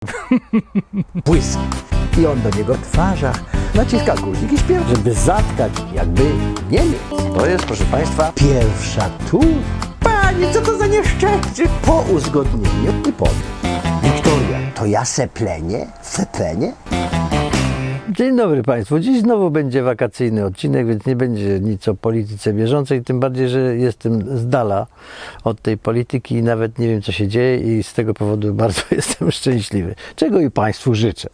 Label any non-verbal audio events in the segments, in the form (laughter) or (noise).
(laughs) błysk. I on do niego w twarzach naciska guzik i śpiewa, żeby zatkać jakby Niemiec. To jest, proszę Państwa, pierwsza tu. Panie, co to za nieszczęście? Po uzgodnieniu i po. Wiktoria, to ja seplenię? Seplenię? Dzień dobry Państwu. Dziś znowu będzie wakacyjny odcinek, więc nie będzie nic o polityce bieżącej, tym bardziej, że jestem z dala od tej polityki i nawet nie wiem, co się dzieje i z tego powodu (laughs) bardzo jestem szczęśliwy, czego i Państwu życzę.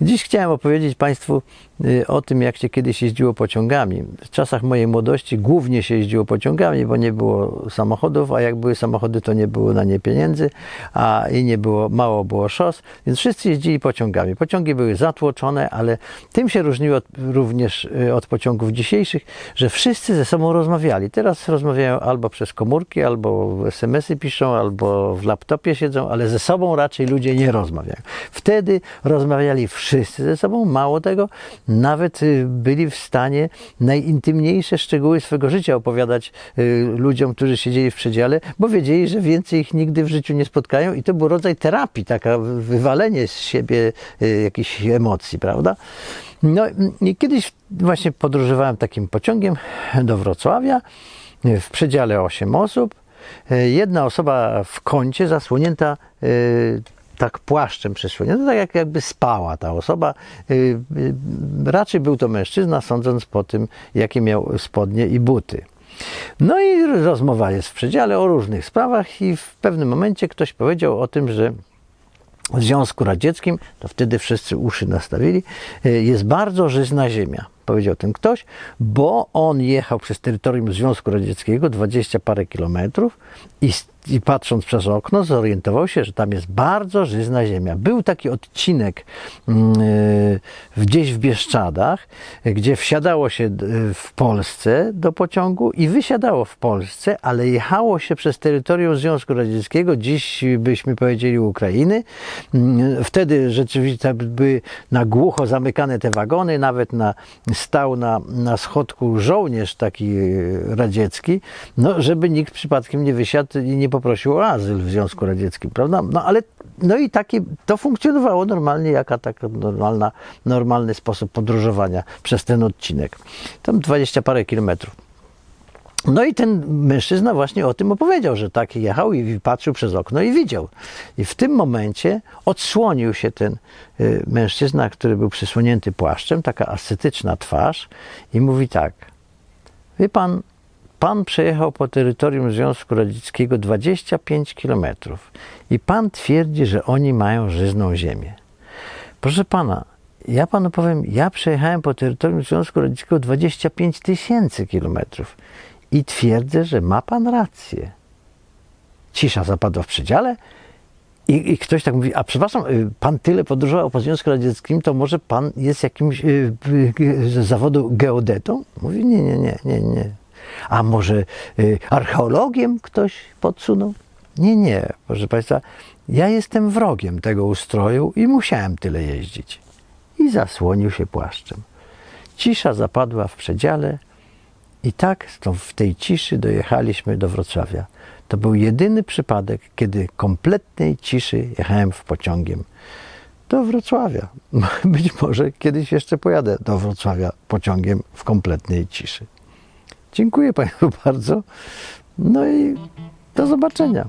Dziś chciałem opowiedzieć Państwu y, o tym, jak się kiedyś jeździło pociągami. W czasach mojej młodości głównie się jeździło pociągami, bo nie było samochodów, a jak były samochody, to nie było na nie pieniędzy, a i nie było, mało było szos, więc wszyscy jeździli pociągami. Pociągi były zatłoczone, ale tym się różniło również y, od pociągów dzisiejszych, że wszyscy ze sobą rozmawiali. Teraz rozmawiają albo przez komórki, albo SMS-y piszą, albo w laptopie siedzą, ale ze sobą raczej ludzie nie rozmawiają. Wtedy rozmawiali wszyscy ze sobą, mało tego, nawet y, byli w stanie najintymniejsze szczegóły swego życia opowiadać y, ludziom, którzy siedzieli w przedziale, bo wiedzieli, że więcej ich nigdy w życiu nie spotkają i to był rodzaj terapii, taka wywalenie z siebie y, jakichś emocji, prawda? No i kiedyś właśnie podróżowałem takim pociągiem do Wrocławia, w przedziale 8 osób, jedna osoba w kącie zasłonięta tak płaszczem przysłonięta, tak jak jakby spała ta osoba. Y, y, Raczej był to mężczyzna, sądząc po tym, jakie miał spodnie i buty. No i rozmowa jest w przedziale o różnych sprawach i w pewnym momencie ktoś powiedział o tym, że w Związku Radzieckim, to wtedy wszyscy uszy nastawili, y, jest bardzo żyzna ziemia. Powiedział ten ktoś, bo on jechał przez terytorium Związku Radzieckiego 20 parę kilometrów i, i patrząc przez okno zorientował się, że tam jest bardzo żyzna ziemia. Był taki odcinek mm, y, gdzieś w Bieszczadach, gdzie wsiadało się y, w Polsce do pociągu i wysiadało w Polsce, ale jechało się przez terytorium Związku Radzieckiego, dziś byśmy powiedzieli Ukrainy. Mm, Wtedy rzeczywiście były na głucho zamykane te wagony, nawet na, stał na, na schodku żołnierz taki e, radziecki, no, żeby nikt przypadkiem nie wysiadł i nie poprosił o azyl w Związku Radzieckim, prawda? No ale no i taki, to funkcjonowało normalnie, jaka taka normalna, normalny sposób podróżowania przez ten odcinek. Tam 20 parę kilometrów. No i ten mężczyzna właśnie o tym opowiedział, że tak jechał i patrzył przez okno i widział. I w tym momencie odsłonił się ten y, mężczyzna, który był przysłonięty płaszczem, taka ascetyczna twarz i mówi tak. Wie pan, pan przejechał po terytorium Związku Radzieckiego 25 kilometrów i pan twierdzi, że oni mają żyzną ziemię. Proszę pana, ja panu powiem, ja przejechałem po terytorium Związku Radzieckiego 25 tysięcy kilometrów i twierdzę, że ma pan rację. Cisza zapadła w przedziale i, i ktoś tak mówi, a przepraszam, y, pan tyle podróżował po Związku Radzieckim, to może pan jest jakimś y, y, z zawodu geodetą? Mówi, nie, nie, nie, nie, nie. A może y, archeologiem ktoś podsunął? Nie, nie, proszę Państwa, ja jestem wrogiem tego ustroju i musiałem tyle jeździć. I zasłonił się płaszczem. Cisza zapadła w przedziale i tak w tej ciszy dojechaliśmy do Wrocławia. To był jedyny przypadek, kiedy kompletnej ciszy jechałem w pociągiem do Wrocławia. (laughs) Być może kiedyś jeszcze pojadę do Wrocławia pociągiem w kompletnej ciszy. Dziękuję Państwu (laughs) bardzo. No i do zobaczenia.